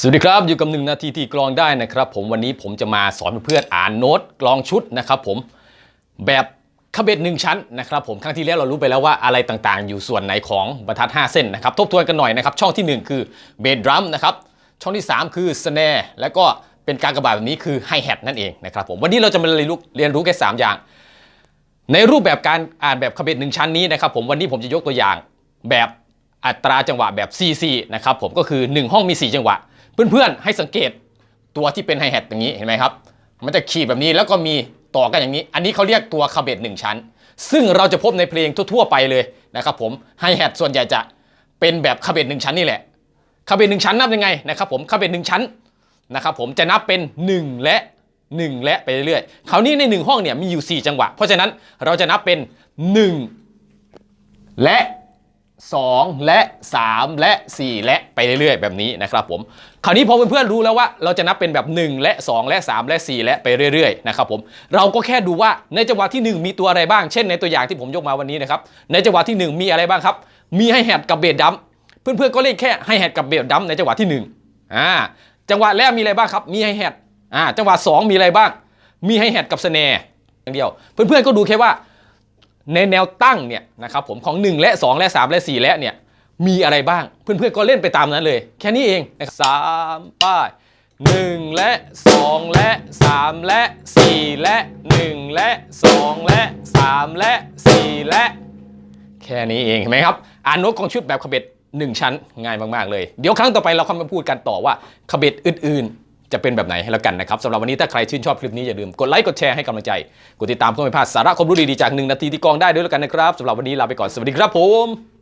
สวัสดีครับ อยู่กับหนึ่งนาทีที่กลองได้นะครับ ผมวันนี้ผมจะมาสอนเพื่อนอ่านโน้ตกลองชุดนะครับผมแบบคาเบตหนึ่งชั้นนะครับผมครั้งที่แล้วเรารู้ไปแล้วว่าอะไรต่างๆ อยู่ส่วนไหนของบรรทัด 5 เส้นนะครับทบทวนกันหน่อยนะครับ ช่องทีหนึ่1 คือเบสดรัมนะครับช่องที่ 3 คือสแนร์แล้วก็เป็นการกระบาดแบบนี้คือไฮแฮทนั่นเองนะครับผมวันนี้เราจะมาเรียนรู้เรียนรู้แค่สามอย่าง ในรูปแบบการอ่านแบบคาเบตหนึ่งชั้นนี้นะครับผมวันนี้ผมจะยกตัวอย่างแบบ อัตราจังหวะแบบ CC นะครับผมก็คือ 1 ห้องมี 4 จังหวะ เพื่อนๆ ให้สังเกตตัวที่เป็นไฮแฮทอย่างนี้เห็นไหมครับ มันจะขีดแบบนี้แล้วก็มีต่อกันอย่างนี้ อันนี้เขาเรียกตัวคาเบตหนึ่งชั้น ซึ่งเราจะพบในเพลงทั่วๆไปเลยนะครับผมไฮแฮทส่วนใหญ่จะเป็นแบบคาเบตหนึ่งชั้นนี่แหละคาเบตหนึ่งชั้นนับยังไงนะครับผมคาเบตหนึ่งชั้นนะครับผมจะนับเป็น 1 และ 1 และไปเรื่อยๆคราวนี้ใน 1 ห้องเนี่ยมีอยู่ 4 จังหวะ เพราะฉะนั้นเราจะนับเป็น 1 และ 2 และ 3 และ 4 และไปเรื่อยๆ แบบนี้นะครับผมคราวนี้พอเพื่อนๆรู้แล้วว่าเราจะนับเป็นแบบ 1 และ 2 และ 3 และ 4 และไปเรื่อยๆนะครับผมเราก็แค่ดูว่าในจังหวะที่ 1 มีตัวอะไรบ้างเช่นในตัวอย่างที่ผมยกมาวันนี้นะครับในจังหวะที่ 1 มีอะไรบ้างครับ มีไฮแฮทกับเบสดัมเพื่อนๆก็เล่นแค่ไฮแฮทกับเบสดัมในจังหวะที่1อ่าจังหวะแรกมีอะไรบ้างครับมีไฮแฮทอ่าจังหวะ 2 มีอะไรบ้าง มีไฮแฮทกับสแนร์อย่างเดียว เพื่อนๆก็ดูแค่ว่า ในแนวตั้งเนี่ยนะครับผมของ 1 และ 2 และ 3 และ 4 และเนี่ยมีอะไรบ้าง เพื่อนๆก็เล่นไปตามนั้นเลย แค่นี้เองนะครับสามป้าย 1 และ 2 และ 3 และ 4 และ 1 และ 2 และ 3 และ 4 และ แค่นี้เองเห็นไหมครับ อ่านโน้ตของชุดแบบคาเบตหนึ่งชั้นง่ายมากๆเลย เดี๋ยวครั้งต่อไปเราค่อยมาพูดกันต่อว่าคาเบตอื่นๆ จะเป็นแบบไหนแล้วกันนะครับสำหรับวันนี้ถ้าใครชื่นชอบคลิปนี้อย่าลืมกดไลค์กดแชร์ให้กำลังใจกดติดตามเพื่อไม่พลาดสาระความรู้ดีๆจากหนึ่งนาทีที่กองได้ด้วยแล้วกันนะครับสำหรับวันนี้ลาไปก่อนสวัสดีครับผม